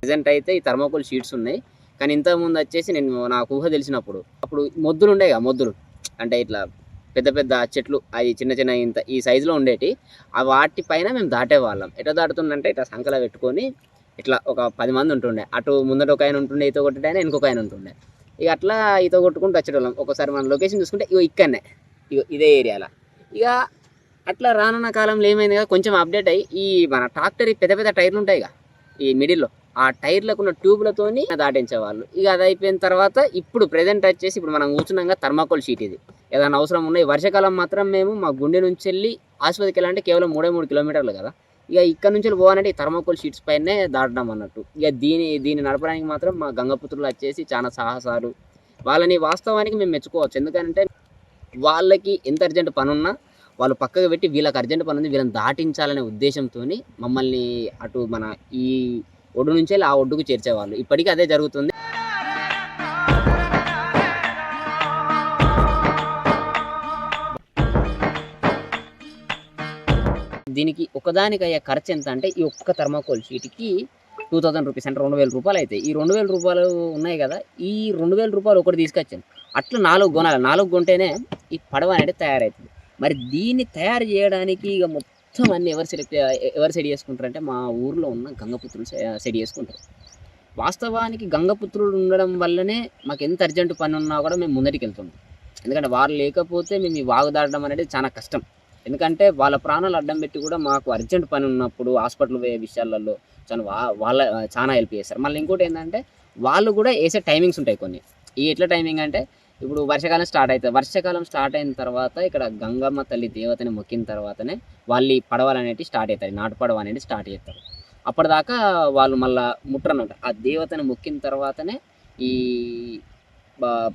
Present అయితే ఈ thermocol sheets ఉన్నాయి. కానీ ఇంతకు ముందు వచ్చేసి నేను నాకు ఊహ తెలిసినప్పుడు అప్పుడు మొద్దులు ఉండే కదా మొద్దులు. అంటే ఇట్లా పెద్ద పెద్ద చెట్లు అవి చిన్న చిన్న ఇంత ఈ సైజులో ఉండేటి ఆ వాటి పైన మేము దాటేవాళ్ళం. ఎట్లా దాటుతుందంటే ఇట్లా సంకల పెట్టుకొని ఇట్లా ఒక పది మంది ఉంటుండే. అటు ముందట ఒక ఆయన ఉంటుండే ఈత కొట్టేట ఆయన ఇంకొక ఆయన ఉంటుండే. ఇక అట్లా ఈత కొట్టుకుంటూ వచ్చేటోళ్ళం. ఒకసారి మన లొకేషన్ చూసుకుంటే ఇగో ఇక్కడనే. ఇగో ఇదే ఏరియాలో. ఇక అట్లా రానున్న కాలంలో ఏమైంది కదా కొంచెం అప్డేట్ అయ్యి ఈ మన ట్రాక్టర్ పెద్ద పెద్ద టైర్లు ఉంటాయి ఇక ఈ మిడిల్లో ఆ టైర్లకు ఉన్న ట్యూబ్లతోని దాటించేవాళ్ళు ఇక అది అయిపోయిన తర్వాత ఇప్పుడు ప్రజెంట్ వచ్చేసి ఇప్పుడు మనం కూర్చున్నాక థర్మాకోల్ షీట్ ఇది. ఏదైనా అవసరం ఉన్నాయి వర్షాకాలం మాత్రం మేము మా గుండె నుంచి వెళ్ళి ఆసుపత్రికి వెళ్ళాలంటే కేవలం మూడే మూడు కిలోమీటర్లు కదా. ఇక ఇక్కడ నుంచి పోవాలంటే ఈ థర్మాకోల్ షీట్స్ పైనే దాటడం అన్నట్టు. ఇక దీని దీన్ని నడపడానికి మాత్రం మా గంగపుత్రులు వచ్చేసి చాలా సాహసాలు. వాళ్ళని వాస్తవానికి మేము మెచ్చుకోవచ్చు. ఎందుకంటే వాళ్ళకి ఎంత అర్జెంట్ పనున్నా వాళ్ళు పక్కకు పెట్టి వీళ్ళకి అర్జెంట్ పని ఉంది వీళ్ళని దాటించాలనే ఉద్దేశంతో మమ్మల్ని అటు మన ఈ ఒడ్డు నుంచి ఆ ఒడ్డుకు చేర్చేవాళ్ళు. ఇప్పటికీ అదే జరుగుతుంది. దీనికి ఒకదానికి అయ్యే ఖర్చు ఎంత అంటే ఈ ఒక్క థర్మాకోల్ షీట్కి టూ థౌసండ్ రూపీస్ అంటే రెండు వేల రూపాయలు అయితే. ఈ రెండు వేల రూపాయలు ఉన్నాయి కదా ఈ రెండు వేల రూపాయలు ఒకటి తీసుకొచ్చాను. అట్లా నాలుగు కొనాలి నాలుగు కొంటేనే ఈ పడవ అనేది తయారవుతుంది మరి దీన్ని తయారు చేయడానికి ఇక మొత్తం అన్ని ఎవరు సెలెక్ట్ ఎవరు సెట్ చేసుకుంటారు అంటే మా ఊర్లో ఉన్న గంగపుత్రులు సెట్ చేసుకుంటారు. వాస్తవానికి గంగపుత్రుడు ఉండడం వల్లనే మాకు ఎంత అర్జెంటు పని ఉన్నా కూడా మేము ముందటికి వెళ్తున్నాం ఎందుకంటే వారు లేకపోతే మేము ఈ వాగు దాటడం అనేది చాలా కష్టం. ఎందుకంటే వాళ్ళ ప్రాణాలు అడ్డం పెట్టి కూడా మాకు అర్జెంట్ పని ఉన్నప్పుడు హాస్పిటల్ పోయే విషయాలలో చాలా వాళ్ళ చాలా హెల్ప్ చేస్తారు. మళ్ళీ ఇంకోటి ఏంటంటే వాళ్ళు కూడా వేసే టైమింగ్స్ ఉంటాయి కొన్ని. ఈ ఎట్లా టైమింగ్ అంటే ఇప్పుడు వర్షాకాలం స్టార్ట్ అవుతుంది వర్షాకాలం స్టార్ట్ అయిన తర్వాత ఇక్కడ గంగమ్మ తల్లి దేవతని మొక్కిన తర్వాతనే వాళ్ళు ఈ పడవలు అనేవి స్టార్ట్ అవుతాయి నాటు పడవ అనేది స్టార్ట్ చేస్తారు. అప్పటిదాకా వాళ్ళు మళ్ళీ ముట్టరనమాట ఆ దేవతని మొక్కిన తర్వాతనే ఈ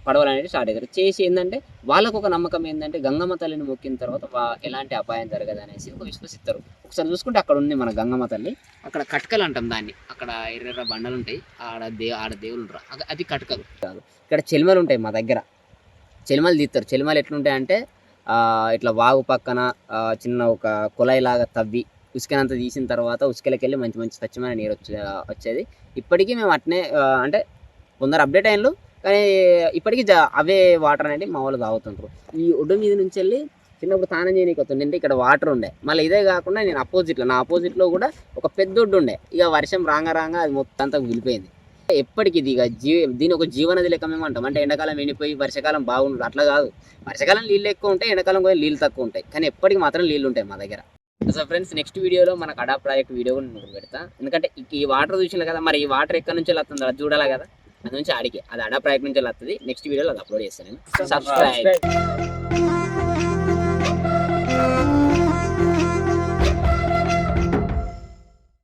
పడవలు అనేవి స్టార్ట్ అవుతారు చేసి ఏంటంటే వాళ్ళకు ఒక నమ్మకం ఏంటంటే గంగమ్మ తల్లిని మొక్కిన తర్వాత ఎలాంటి అపాయం జరగదు అనేసి ఒక విశ్వసిస్తారు. ఒకసారి చూసుకుంటే అక్కడ ఉంది మన గంగమ్మ తల్లి. అక్కడ కట్కలు అంటాం దాన్ని. అక్కడ ఎర్ర బండలు ఉంటాయి ఆడ దే ఆడ దేవుళ్ళు ఉంటారు అది కట్కలు. కాదు ఇక్కడ చెలిమలు ఉంటాయి మా దగ్గర. చెలిమలు తీస్తారు. చెలిమలు ఎట్లుంటాయంటే ఇట్లా వాగు పక్కన చిన్న ఒక కుళాయి లాగా తవ్వి ఉసుకనంత తీసిన తర్వాత ఉసుకలకి వెళ్ళి మంచి మంచి స్వచ్ఛమైన నీరు వచ్చే వచ్చేది. ఇప్పటికీ మేము అట్నే అంటే కొందరు అప్డేట్ అయినలు కానీ ఇప్పటికీ జా అవే వాటర్ అనేది మా వాళ్ళు తాగుతుంటారు ఈ ఒడ్డు మీద నుంచి వెళ్ళి చిన్నప్పుడు స్నానం చేయనీకి వస్తుండే అంటే ఇక్కడ వాటర్ ఉండే. మళ్ళీ ఇదే కాకుండా నేను అపోజిట్లో నా అపోజిట్లో కూడా ఒక పెద్ద ఒడ్డు ఉండే. ఇక వర్షం రాంగ రాంగ అది మొత్తం అంతా విలిపోయింది ఎప్పటికి ఇది ఇక జీ దీని ఒక జీవనది లెక్క మేము అంటాం. అంటే ఎండాకాలం ఎండిపోయి వర్షాకాలం బాగుంటుంది అట్లా కాదు. వర్షాకాలం నీళ్ళు ఎక్కువ ఉంటాయి ఎండాకాలం కూడా నీళ్ళు తక్కువ ఉంటాయి. కానీ ఎప్పటికి మాత్రం నీళ్ళు ఉంటాయి మా దగ్గర. సో ఫ్రెండ్స్ నెక్స్ట్ వీడియోలో మనకు అడా ప్రాజెక్ట్ వీడియో కూడా పెడతా. ఎందుకంటే ఈ- ఈ వాటర్ చూసిన కదా మరి ఈ వాటర్ ఎక్కడి నుంచి వస్తుంది అది చూడాలి కదా. అది నుంచి ఆడికి. అది అడా ప్రాజెక్ట్ నుంచి వస్తుంది నెక్స్ట్ వీడియోలో అది అప్లోడ్ చేస్తాను. నేను సబ్స్క్రైబ్